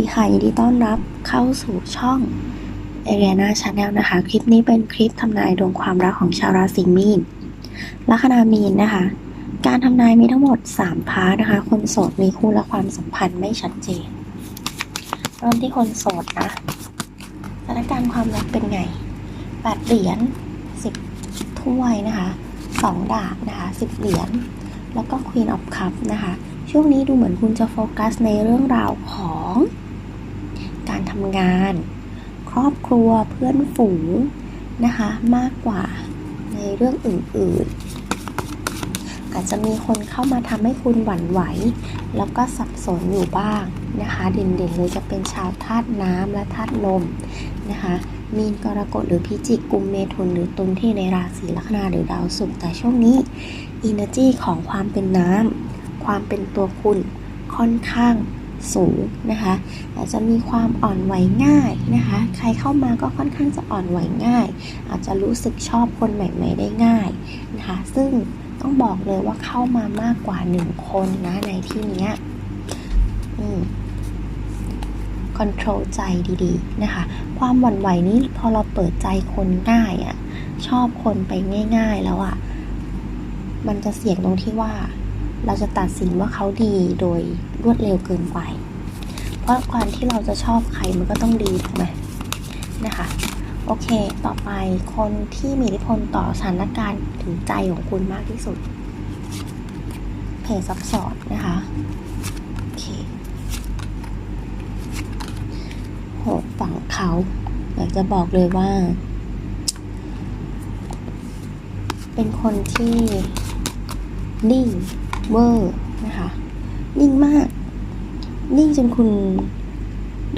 สวัสดีค่ะยินดีต้อนรับเข้าสู่ช่อง a r i a n a Channel นะคะ คลิปนี้เป็นคลิปทำนายดวงความรักของชาวราศีมีนลัคนามีนนะคะ การทำนายมีทั้งหมด 3 พาร์ทนะคะ คนโสดมีคู่และความสัมพันธ์ไม่ชัดเจน เริ่มที่คนโสดนะสถานการณ์ความรักเป็นไง8เหรียญ10ถ้วยนะคะ2ดาบนะคะ10เหรียญแล้วก็ Queen of Cup นะคะช่วงนี้ดูเหมือนคุณจะโฟกัสในเรื่องราวของ ทำงาน ครอบครัวเพื่อนฝูงนะคะ มากกว่าในเรื่องอื่นๆ อาจจะมีคนเข้ามาทำให้คุณหวั่นไหว แล้วก็สับสนอยู่บ้างนะคะ เด่นๆเลยจะเป็นชาวธาตุน้ำและธาตุลมนะคะมีนกรกฎหรือพิจิกกุมเมถุนหรือตุลที่ในราศีลัคนาหรือดาวศุกร์แต่ช่วงนี้ Energy ของความเป็นน้ำความเป็นตัวคุณค่อนข้าง สูงนะคะอาจจะมีความอ่อนไหวง่ายนะคะ ใครเข้ามาก็ค่อนข้างจะอ่อนไหวง่าย อาจจะรู้สึกชอบคนใหม่ ๆ ได้ง่ายนะคะ ซึ่งต้องบอกเลยว่าเข้ามามากกว่าหนึ่งคนนะในที่นี้คอนโทรลใจดีๆนะคะ ความหวั่นไหวนี้พอเราเปิดใจคนง่ายอะ่ะ ชอบคนไปง่าย ๆแล้วอะ่ะ มันจะเสี่ยงตรงที่ว่า เราจะตัดสินว่าเขาดีโดย รวดเร็วเกินไป เพราะความที่เราจะชอบใครมันก็ต้องดีถูกไหมนะคะโอเค ต่อไปคนที่มีอิทธิพลต่อสถานการณ์ถึงใจของคุณมากที่สุด เพจซับสอดนะคะโอเคโหฝั่งเขาอยากจะบอกเลยว่า เป็นคนที่นิ่งเวอร์นะคะ นิ่งมาก นิ่งจนคุณ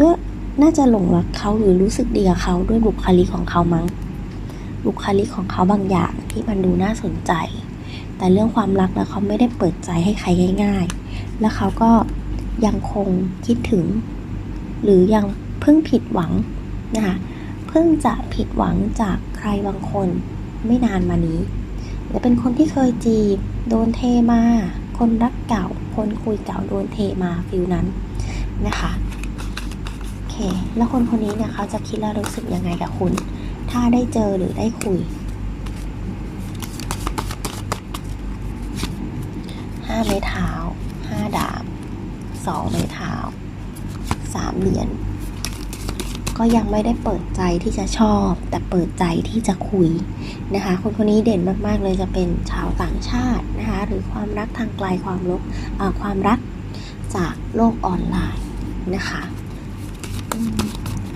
ด้วยน่าจะหลงรักเขาหรือรู้สึกดีกับเขาด้วยบุคลิกของเขามั้ง บุคลิกของเขาบางอย่างที่มันดูน่าสนใจ แต่เรื่องความรักแล้วเขาไม่ได้เปิดใจให้ใครง่าย ๆ แล้วเขาก็ยังคงคิดถึง หรือยังเพิ่งผิดหวังนะคะเพิ่งจะผิดหวังจากใครบางคนไม่นานมานี้และเป็นคนที่เคยจีบ โดนเทมา คนรักเก่า คนคุยเก่าโดนเทมาฟิลนั้นนะคะโอเคแล้วคนคนนี้เนี่ยเขาจะคิดและรู้สึกยังไงกับคุณ ถ้าได้เจอหรือได้คุยห้าไม้เท้าห้าดาบสองไม้เท้าสามเหรียญ ก็ยังไม่ได้เปิดใจที่จะชอบ แต่เปิดใจที่จะคุยนะคะ คนคนนี้เด่นมากๆเลยจะเป็นชาวต่างชาตินะคะ หรือความรักทางไกลความลบความรักจากโลกออนไลน์นะคะ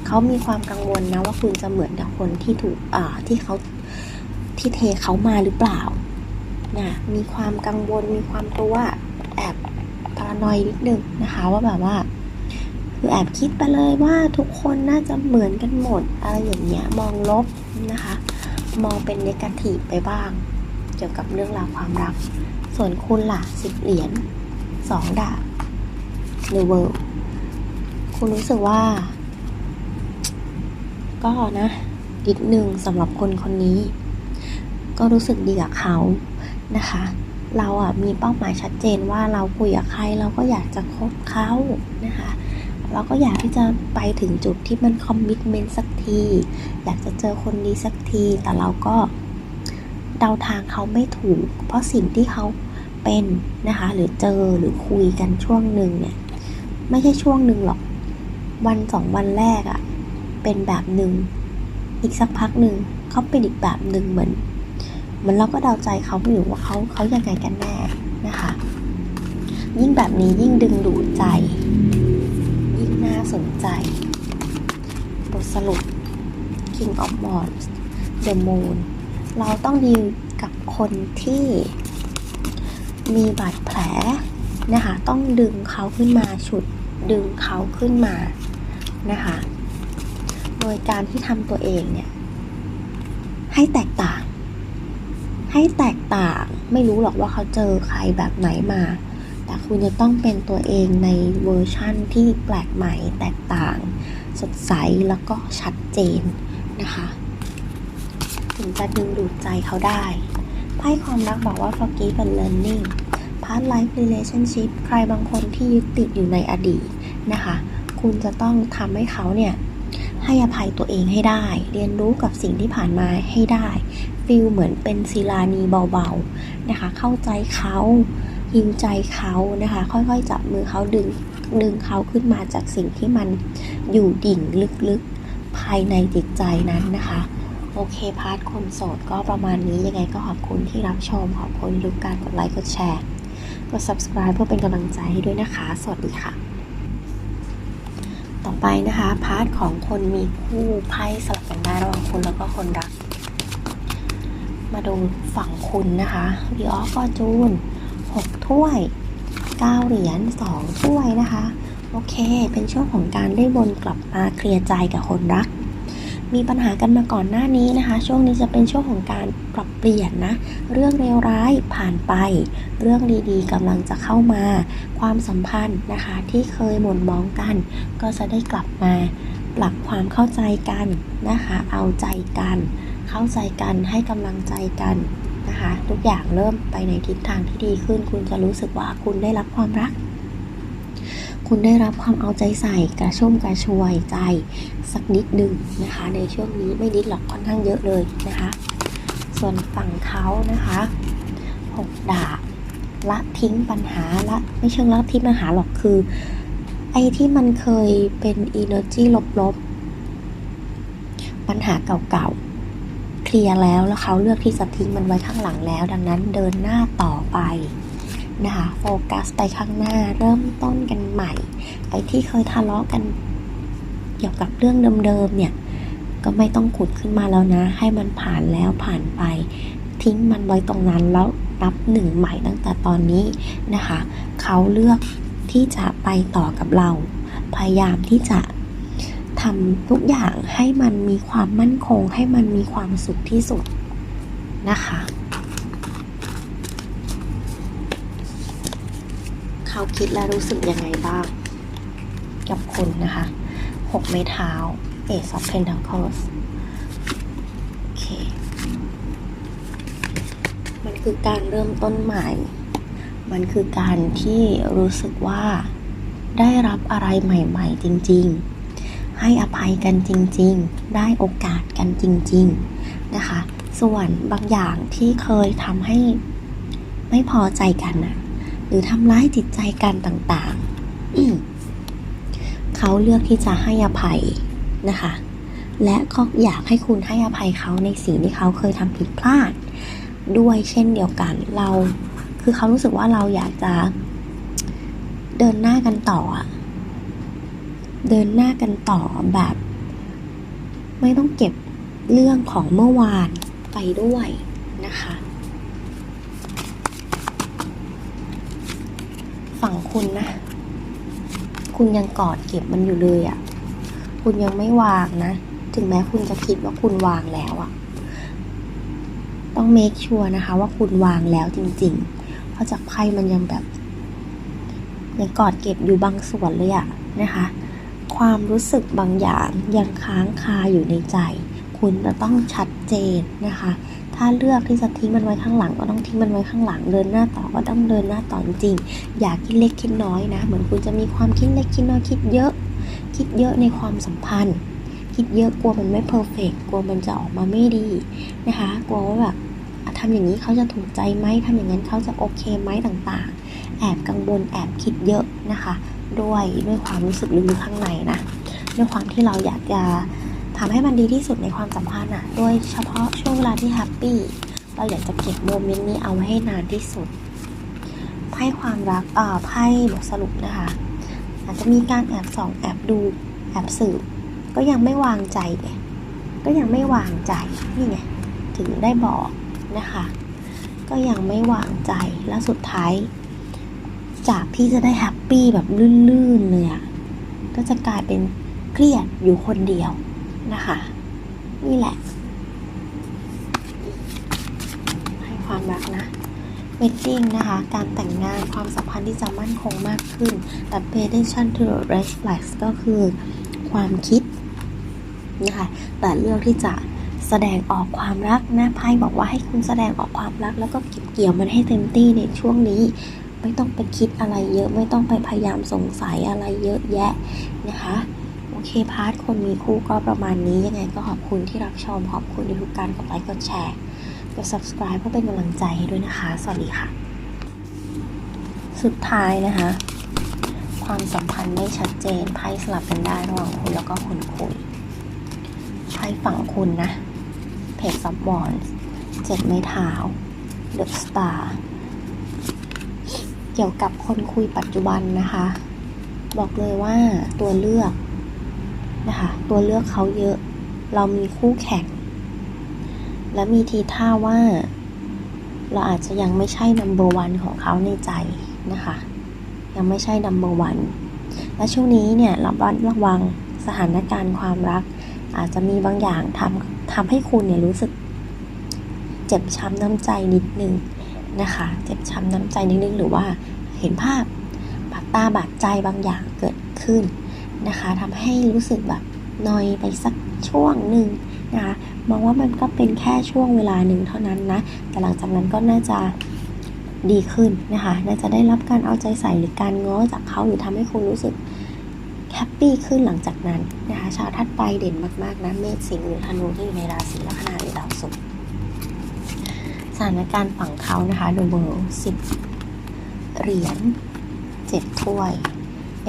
เขามีความกังวลนะว่าคุณจะเหมือนกับคนที่ถูกที่เขาที่เทเขามาหรือเปล่านะมีความกังวลมีความกลัวแอบพารานอยนิดนึงนะคะว่าแบบว่า คือแอบคิดไปเลยว่าทุกคนน่าจะเหมือนกันหมดอะไรอย่างเงี้ยมองลบนะคะ มองเป็นเนกาทีฟไปบ้าง เกี่ยวกับเรื่องราวความรัก ส่วนคุณล่ะสิบเหรียญสองดาบในเวิร์คุณรู้สึกว่า ก็นะนิดนึงสำหรับคนคนนี้ ก็รู้สึกดีกับเขานะคะ เราอะมีเป้าหมายชัดเจนว่าเราคุยกับใครเราก็อยากจะคบเขานะคะ เราก็อยากที่จะไปถึงจุดที่มันคอมมิชเมนต์สักที อยากจะเจอคนดีสักที แต่เราก็เดาทางเขาไม่ถูก เพราะสิ่งที่เขาเป็นนะคะ หรือเจอหรือคุยกันช่วงหนึ่งเนี่ย ไม่ใช่ช่วงหนึ่งหรอก วันสองวันแรกอะเป็นแบบหนึ่ง อีกสักพักหนึ่งเขาเป็นอีกแบบหนึ่งเหมือนเหมือนเราก็เดาใจเขาไม่อยู่ว่าเขาเขายังไงกันแน่นะคะ ยิ่งแบบนี้ยิ่งดึงดูดใจ สนใจ บทสรุป King of Wands The Moon เราต้องดีลกับคนที่มีบาดแผลนะคะ ต้องดึงเขาขึ้นมาฉุดดึงเขาขึ้นมานะคะ โดยการที่ทำตัวเองเนี่ย ให้แตกต่าง ให้แตกต่างไม่รู้หรอกว่าเขาเจอใครแบบไหนมา แต่คุณจะต้องเป็นตัวเองในเวอร์ชั่นที่แปลกใหม่แตกต่าง สดใสแล้วก็ชัดเจนนะคะถึงจะดึงดูดใจเขาได้ไพ่ความรักบอกว่า forgive and learning past life relationship ใครบางคนที่ยึดติดอยู่ในอดีตนะคะ คุณจะต้องทำให้เขาเนี่ยให้อภัยตัวเองให้ได้ เรียนรู้กับสิ่งที่ผ่านมาให้ได้ฟีลเหมือนเป็นศิลานีเบาๆนะคะ เข้าใจเขา ฮิวใจเขานะคะ ค่อยๆ จับมือเขาดึงดึงเขาขึ้นมาจากสิ่งที่มันอยู่ดิ่งลึกๆภายในจิตใจนั้นนะคะ โอเคพาร์ทคนโสดก็ประมาณนี้ยังไงก็ขอบคุณที่รับชม ขอบคุณทุกการกดไลค์กดแชร์กด subscribe เพื่อเป็นกำลังใจให้ด้วยนะคะ สวัสดีค่ะ ต่อไปนะคะ พาร์ทของคนมีคู่ไพ่สลับกันได้ระหว่างคุณแล้วก็คนรัก มาดูฝั่งคุณนะคะดีออฟฟอร์จูน 6 ถ้วย 9 เหรียญ 2 ถ้วยนะคะ โอเค เป็นช่วงของการได้วนกลับมาเคลียร์ใจกับคนรัก มีปัญหากันมาก่อนหน้านี้นะคะ ช่วงนี้จะเป็นช่วงของการปรับเปลี่ยนนะ เรื่องเลวร้ายผ่านไป เรื่องดีๆกำลังจะเข้ามา ความสัมพันธ์นะคะ ที่เคยหม่นมองกัน ก็จะได้กลับมาปรับความเข้าใจกันนะคะ เอาใจกัน เข้าใจกันให้กำลังใจกัน นะคะ ทุกอย่างเริ่มไปในทิศทางที่ดีขึ้น คุณจะรู้สึกว่าคุณได้รับความรัก คุณได้รับความเอาใจใส่กระชุ่มกระชวยใจสักนิดหนึ่งนะคะ ในช่วงนี้ไม่นิดหรอกค่อนข้างเยอะเลยนะคะ ส่วนฝั่งเขานะคะหกดาบละทิ้งปัญหาละไม่เชิงละทิ้งปัญหาหรอกคือ ไอ้ที่มันเคยเป็น energy ลบๆปัญหาเก่าๆ เคลียร์แล้วแล้วเขาเลือกที่จะทิ้งมันไว้ข้างหลังแล้ว ดังนั้นเดินหน้าต่อไปนะคะโฟกัสไปข้างหน้าเริ่มต้นกันใหม่ ไอ้ที่เคยทะเลาะกัน เกี่ยวกับเรื่องเดิมๆเนี่ย ก็ไม่ต้องขุดขึ้นมาแล้วนะ ให้มันผ่านแล้วผ่านไป ทิ้งมันไว้ตรงนั้นแล้วนับหนึ่งใหม่ตั้งแต่ตอนนี้นะคะ เขาเลือกที่จะไปต่อกับเรา พยายามที่จะ ทำทุกอย่างให้มันมีความมั่นคง ให้มันมีความสุขที่สุดนะคะ เขาคิดและรู้สึกยังไงบ้าง กับคุณนะคะหกไม้เท้า Ace of Pentacles โอเค มันคือการเริ่มต้นใหม่ มันคือการที่รู้สึกว่าได้รับอะไรใหม่ ๆ จริง ๆ ให้อภัยกันจริง ๆ ได้โอกาสกันจริง ๆ นะคะ ส่วนบางอย่างที่เคยทำให้ไม่พอใจกันนะหรือทำร้ายจิตใจกันต่างๆ เขาเลือกที่จะให้อภัยนะคะ และก็อยากให้คุณให้อภัยเขาในสิ่งที่เขาเคยทำผิดพลาด ด้วยเช่นเดียวกัน เรา คือเขารู้สึกว่าเราอยากจะเดินหน้ากันต่อ เดินหน้ากันต่อแบบ ไม่ต้องเก็บเรื่องของเมื่อวานไปด้วยนะคะ ฝั่งคุณนะ คุณยังกอดเก็บมันอยู่เลยอะ่ะ คุณยังไม่วางนะ ถึงแม้คุณจะคิดว่าคุณวางแล้วอะ่ะ ต้องเมคชัวร์นะคะ ว่าคุณวางแล้วจริงๆ เพราะจากไพ่มันยังแบบยังกอดเก็บอยู่บางส่วนเลยอะนะคะ ความรู้สึกบางอย่างยังค้างคาอยู่ในใจ คุณจะต้องชัดเจนนะคะ ถ้าเลือกที่จะทิ้งมันไว้ข้างหลังก็ต้องทิ้งมันไว้ข้างหลัง เดินหน้าต่อก็ต้องเดินหน้าต่อจริง อย่าคิดเล็กคิดน้อยนะ เหมือนคุณจะมีความคิดเล็กคิดน้อยคิดเยอะ คิดเยอะในความสัมพันธ์ คิดเยอะกลัวมันไม่เพอร์เฟกกลัวมันจะออกมาไม่ดีนะคะ กลัวว่าแบบอะทำอย่างนี้เขาจะถูกใจไหมทำอย่างนั้นเขาจะโอเคไหมต่างๆ แอบกังวลแอบคิดเยอะนะคะ ด้วยด้วยความรู้สึกลึกๆข้างในนะด้วยความที่เราอยากจะทำให้มันดีที่สุดในความสัมพันธ์อะโดยเฉพาะช่วงเวลาที่แฮปปี้เราอยากจะเก็บโมเมนต์นี้เอาไว้ให้นานที่สุดไพ่ความรักเอ่อไพ่บทสรุปนะคะ อาจจะมีการแอบส่องแอบดูแอบสืบก็ยังไม่วางใจไงก็ยังไม่วางใจนี่ไงถึงได้บอกนะคะ ก็ยังไม่วางใจแล้วสุดท้าย จากที่จะได้แฮปปี้แบบลื่นๆเลยอะก็จะกลายเป็นเครียดอยู่คนเดียวนะคะ นี่แหละ ให้ความรักนะเวดดิ้งนะคะ การแต่งงานความสัมพันธ์ที่จะมั่นคงมากขึ้น แต่ predation to red flags ก็คือความคิดนะคะแต่เลือกที่จะแสดงออกความรักนะไพ่บอกว่าให้คุณแสดงออกความรัก แล้วก็เก็บเกี่ยวมันให้เต็มที่ในช่วงนี้ ไม่ต้องไปคิดอะไรเยอะไม่ต้องไปพยายามสงสัยอะไรเยอะแยะนะคะโอเคพาร์ทคนมีคู่ก็ประมาณนี้ยังไงก็ขอบคุณที่รับชมขอบคุณในทุกการกดไลค์กดแชร์กด subscribe เพื่อเป็นกำลังใจให้ด้วยนะคะ สวัสดีค่ะ สุดท้ายนะคะ ความสัมพันธ์ไม่ชัดเจนไพ่สลับกันได้ระหว่างคุณแล้วก็คนคุยไพ่ฝั่งคุณนะเพจซับบอนเจ็ดไม้เท้าเดอะสตาร์ เกี่ยวกับคนคุยปัจจุบันนะคะ บอกเลยว่าตัวเลือกนะคะ ตัวเลือกเขาเยอะ เรามีคู่แข่ง และมีทีท่าว่า เราอาจจะยังไม่ใช่ number one ของเขาในใจนะคะ ยังไม่ใช่ number one และช่วงนี้เนี่ยระมัดระวังสถานการณ์ความรัก อาจจะมีบางอย่างทำทำให้คุณเนี่ยรู้สึก เจ็บช้ำน้ำใจนิดนึง นะคะ เจ็บช้ำน้ำใจนิดนึงหรือว่าเห็นภาพบาดตาบาดใจบางอย่างเกิดขึ้นนะคะทำให้รู้สึกแบบนอยไปสักช่วงหนึ่งนะคะมองว่ามันก็เป็นแค่ช่วงเวลาหนึ่งเท่านั้นนะ แต่หลังจากนั้นก็น่าจะดีขึ้นนะคะ น่าจะได้รับการเอาใจใส่หรือการง้อจากเขาหรือทำให้คุณรู้สึกแฮปปี้ขึ้นหลังจากนั้นนะคะ ชาวทัดไปเด่นมากๆนะ เมษสิงห์หรือธนูที่อยู่ในราศีลัคนาหรือดาวศุกร์ สถานการณ์ฝั่งเขานะคะ The World สิบเหรียญเจ็ดถ้วย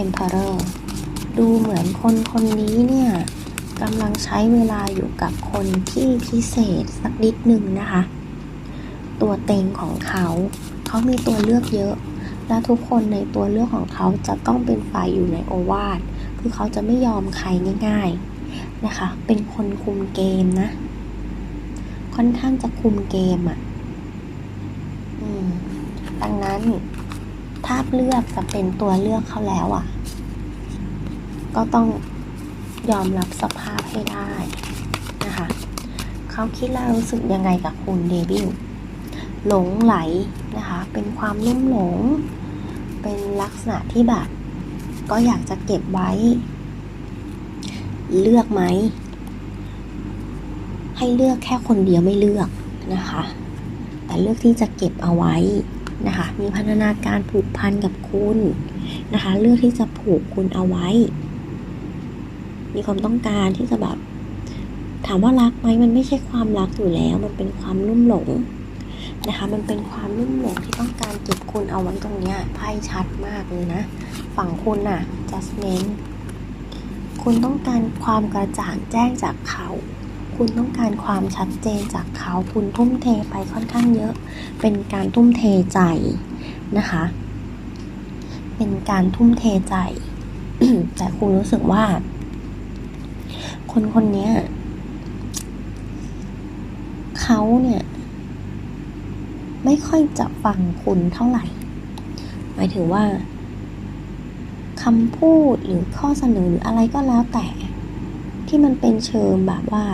Emperor ดูเหมือนคนคนนี้เนี่ยกำลังใช้เวลาอยู่กับคนที่พิเศษสักนิดหนึ่งนะคะ ตัวเต็งของเขา เขามีตัวเลือกเยอะ และทุกคนในตัวเลือกของเขาจะต้องเป็นฝ่ายอยู่ในโอวาทคือเขาจะไม่ยอมใครง่ายๆนะคะ เป็นคนคุมเกมนะ ค่อนข้างจะคุมเกมอะ่ะ ดังนั้นถ้าเลือกจะเป็นตัวเลือกเขาแล้วอะ่ะ ก็ต้องยอมรับสภาพให้ได้นะคะเขาคิดแล้วรู้สึกยังไงกับคุณเดบิวหลงไหลนะคะ เป็นความลุ่มหลง เป็นลักษณะที่แบบ ก็อยากจะเก็บไว้ เลือกไหม ให้เลือกแค่คนเดียวไม่เลือกนะคะ แต่เลือกที่จะเก็บเอาไว้ นะคะ มีพัฒนาการผูกพันกับคุณนะคะ เลือกที่จะผูกคุณเอาไว้ มีความต้องการที่จะแบบถามว่ารักไหมมันไม่ใช่ความรักอยู่แล้ว มันเป็นความลุ่มหลงนะคะ มันเป็นความลุ่มหลงที่ต้องการเก็บคุณเอาไว้ตรงเนี้ยไพ่ชัดมากเลยนะ ฝั่งคุณน่ะ judgment คุณต้องการความกระจ่างแจ้งจากเขา คุณต้องการความชัดเจนจากเขา คุณทุ่มเทไปค่อนข้างเยอะ เป็นการทุ่มเทใจนะคะ เป็นการทุ่มเทใจ แต่คุณรู้สึกว่า คนคนนี้เขาเนี่ย ไม่ค่อยจะฟังคุณเท่าไหร่ หมายถึงว่าคำพูดหรือข้อเสนอหรืออะไรก็แล้วแต่ที่มันเป็นเชิงแบบว่า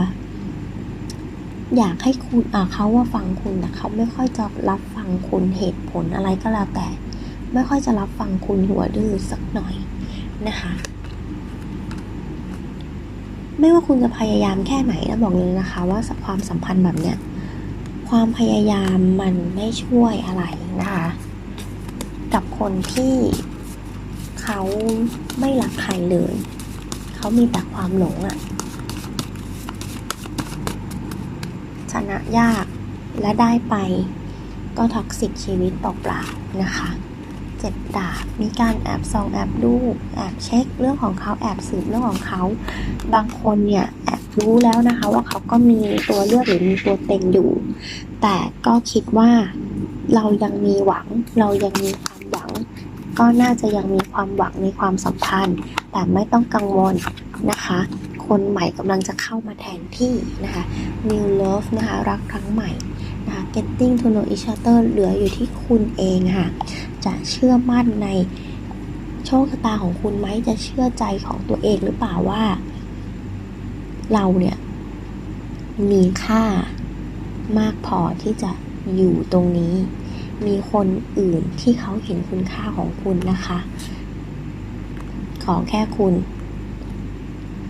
อยากให้คุณเขาว่าฟังคุณแต่เขาไม่ค่อยจะรับฟังคุณเหตุผลอะไรก็แล้วแต่ ไม่ค่อยจะรับฟังคุณหัวดื้อสักหน่อยนะคะ ไม่ว่าคุณจะพยายามแค่ไหนนะบอกเลยนะคะ ว่าความสัมพันธ์แบบเนี้ยความพยายามมันไม่ช่วยอะไรนะคะ กับคนที่เขาไม่รักใครเลย เขามีแต่ความหลงอะ่ะ ชนะยากและได้ไปก็ท็อกซิกชีวิตเปล่าๆนะคะเจ็ดดาบมีการแอบส่องแอบดูแอบเช็คเรื่องของเขาแอบสืบเรื่องของเขา บางคนเนี่ยแอบรู้แล้วนะคะว่าเขาก็มีตัวเลือกหรือมีตัวเต็งอยู่ แต่ก็คิดว่าเรายังมีหวัง เรายังมีความหวัง ก็น่าจะยังมีความหวังในความสัมพันธ์ แต่ไม่ต้องกังวลนะคะ คนใหม่กำลังจะเข้ามาแทนที่นะคะ new love นะคะรักครั้งใหม่นะคะ getting to know each other เหลืออยู่ที่คุณเองค่ะ จะเชื่อมั่นในโชคชะตาของคุณไหมจะเชื่อใจของตัวเองหรือเปล่าว่า เราเนี่ย มีค่ามากพอที่จะอยู่ตรงนี้ มีคนอื่นที่เขาเห็นคุณค่าของคุณนะคะ ขอแค่คุณ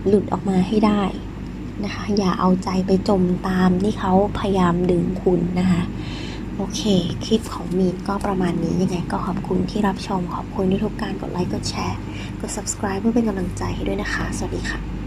หลุดออกมาให้ได้นะคะ อย่าเอาใจไปจมตามที่เขาพยายามดึงคุณนะคะโอเค คลิปของมีนก็ประมาณนี้ยังไงก็ขอบคุณที่รับชม ขอบคุณที่ทุกการกดไลค์ กดแชร์ กด subscribe เพื่อเป็นกำลังใจให้ด้วยนะคะ สวัสดีค่ะ